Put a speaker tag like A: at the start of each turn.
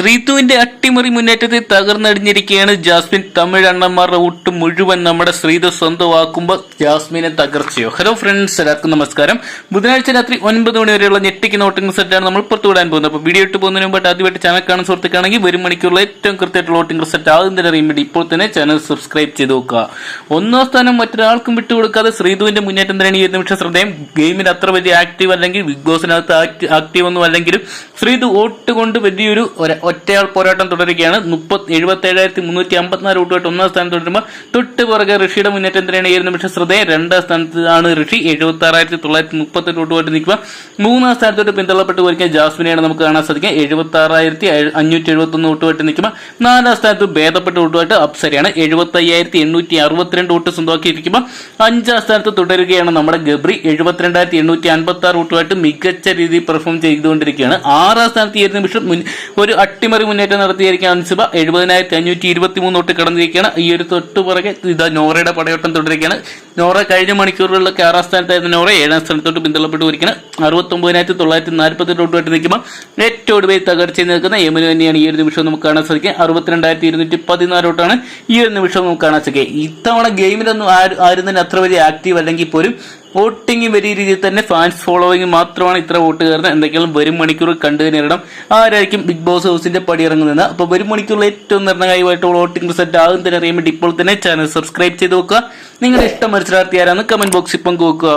A: ശ്രീതുവിന്റെ അട്ടിമറി മുന്നേറ്റത്തിൽ തകർന്നടിഞ്ഞിരിക്കുകയാണ് ജാസ്മിൻ. തമിഴ് അണ്ണന്മാരുടെ ഒട്ട് മുഴുവൻ നമ്മുടെ ശ്രീതു സ്വന്തമാക്കുമ്പോൾ ജാസ്മിനെ തകർച്ചയോ? ഹലോ ഫ്രണ്ട്സ് എല്ലാവർക്കും നമസ്കാരം. ബുധനാഴ്ച രാത്രി ഒൻപത് മണി വരെയുള്ള ഞെട്ടിക്കുന്ന വോട്ടിംഗ് സെറ്റാണ് നമ്മൾ പുറത്തുവിടാൻ പോകുന്നത്. അപ്പോൾ വീഡിയോ ഇട്ട് പോകുന്നതിന് മുമ്പായിട്ട് ആദ്യമായിട്ട് ചാനൽ കാണാൻ സുഹൃത്തുക്കാണെങ്കിൽ വരും മണിക്കൂറിൽ ഏറ്റവും കൃത്യമായിട്ടുള്ള വോട്ടിംഗ് സെറ്റ് ആകും തന്നെ അറിയാൻ വേണ്ടി ഇപ്പോൾ തന്നെ ചാനൽ സബ്സ്ക്രൈബ് ചെയ്ത് നോക്കുക. ഒന്നാം സ്ഥാനം മറ്റൊരാൾക്കും വിട്ടുകൊടുക്കാതെ ശ്രീതുവിന്റെ മുന്നേറ്റം തന്നെയാണ് ഈ നിമിഷം ശ്രദ്ധയും. ഗെയിമിൽ അത്ര വലിയ ആക്റ്റീവ് അല്ലെങ്കിൽ ബിഗ് ബോസിനകത്ത് ആക്റ്റീവ് ഒന്നും അല്ലെങ്കിലും ശ്രീതു വോട്ട് കൊണ്ട് വലിയൊരു ഒറ്റയാൾ പോരാട്ടം തുടരുകയാണ്. മുപ്പത്തി എഴുപത്തി ഏഴായിരത്തി മുന്നൂറ്റി അമ്പത്തിനാല് വോട്ടുമായിട്ട് ഒന്നാം സ്ഥാനം തുടരുമ്പോൾ തൊട്ട് പുറകെ ഋഷിയുടെ മുന്നേറ്റം തന്നെയാണ് ഏഴ് നിമിഷം ശ്രദ്ധേയം രണ്ടാം സ്ഥാനത്താണ് ഋഷി. എഴുപത്തി ആറായിരത്തി തൊള്ളായിരത്തി മുപ്പത്തെട്ട് വോട്ടുമായിട്ട് നിൽക്കുക മൂന്നാം സ്ഥാനത്തോട്ട് പിന്തള്ളപ്പെട്ട് പോയിരിക്കാൻ ജാസ്മിനെയാണ് നമുക്ക് കാണാൻ സാധിക്കുക. എഴുപത്തി ആറായിരത്തി അഞ്ഞൂറ്റി എഴുപത്തി ഒന്ന് വോട്ടുമായിട്ട് നിൽക്കുമ്പോൾ നാലാം സ്ഥാനത്ത് ഭേദപ്പെട്ട വോട്ടുമായിട്ട് അപ്സരയാണ്. എഴുപത്തി അയ്യായിരത്തി എണ്ണൂറ്റി അറുപത്തിരണ്ട് വോട്ട് സ്വന്തമാക്കിയിരിക്കുമ്പോൾ അഞ്ചാം സ്ഥാനത്ത് തുടരുകയാണ് നമ്മുടെ ഗബ്രി. എഴുപത്തിരണ്ടായിരത്തി എണ്ണൂറ്റി അൻപത്തി ആറ് വോട്ടുമായിട്ട് മികച്ച രീതിയിൽ പെർഫോം ചെയ്തുകൊണ്ടിരിക്കുകയാണ്. ആറാം സ്ഥാനത്ത് ഏത് നിമിഷം ഒരു അട്ടിമറി മുന്നേറ്റം നടത്തിയിരിക്കുകയാണ് അൻസിബ എഴുപതിനായിരത്തി അഞ്ഞൂറ്റി ഇരുപത്തി മൂന്ന് തൊട്ട് കടന്നിരിക്കുകയാണ്. ഈ ഒരു തൊട്ട് പുറകെ ഇതാ നോറയുടെ പടയോട്ടം തുടരുകയാണ്. നോറ കഴിഞ്ഞ മണിക്കൂറുകളിലൊക്കെ ആറാം സ്ഥാനത്തായിരുന്ന നോറ ഏഴാം സ്ഥാനത്തോട്ട് പിന്തള്ളപ്പെട്ട്. പോയിരിക്കുകയാണ് അറുപത്തി ഒമ്പതിനായിരത്തി തൊള്ളായിരത്തി നാൽപ്പത്തി രണ്ടുമായിട്ട് നിൽക്കുമ്പോൾ ഏറ്റവും ഒടുവിൽ തകർച്ചയിൽ നിൽക്കുന്ന യമന് തന്നെയാണ് ഈ ഒരു നിമിഷം നമുക്ക് കാണാൻ സാധിക്കുക. അറുപത്തിരണ്ടായിരത്തി ഇരുന്നൂറ്റി പതിനാല് തൊട്ടാണ് ഈ ഒരു നിമിഷം നമുക്ക് കാണാൻ സാധിക്കുക. ഇത്തവണ ഗെയിമിലൊന്നും ആരും തന്നെ അത്ര വലിയ ആക്റ്റീവ് അല്ലെങ്കിൽ പോലും വോട്ടിംഗ് വലിയ രീതിയിൽ തന്നെ ഫാൻസ് ഫോളോവിംഗ് മാത്രമാണ് ഇത്ര വോട്ട് കയറുന്നത്. എന്തെങ്കിലും വരും മണിക്കൂർ കണ്ടു നേരിടണം. ആരായിരിക്കും ബിഗ് ബോസ് ഹൗസിന്റെ പടി ഇറങ്ങുന്നത് അപ്പോൾ വരും മണിക്കൂറിൽ ഏറ്റവും നിർണായകമായിട്ടുള്ള വോട്ടിംഗ് റിസൾട്ട് ആകും തന്നെ അറിയാൻ വേണ്ടി ഇപ്പോൾ തന്നെ ചാനൽ സബ്സ്ക്രൈബ് ചെയ്ത് വെക്കുക. നിങ്ങളുടെ ഇഷ്ടം മത്സരാർത്ഥി ആരാന്ന് കമന്റ് ബോക്സിൽ പങ്കുവെക്കുക.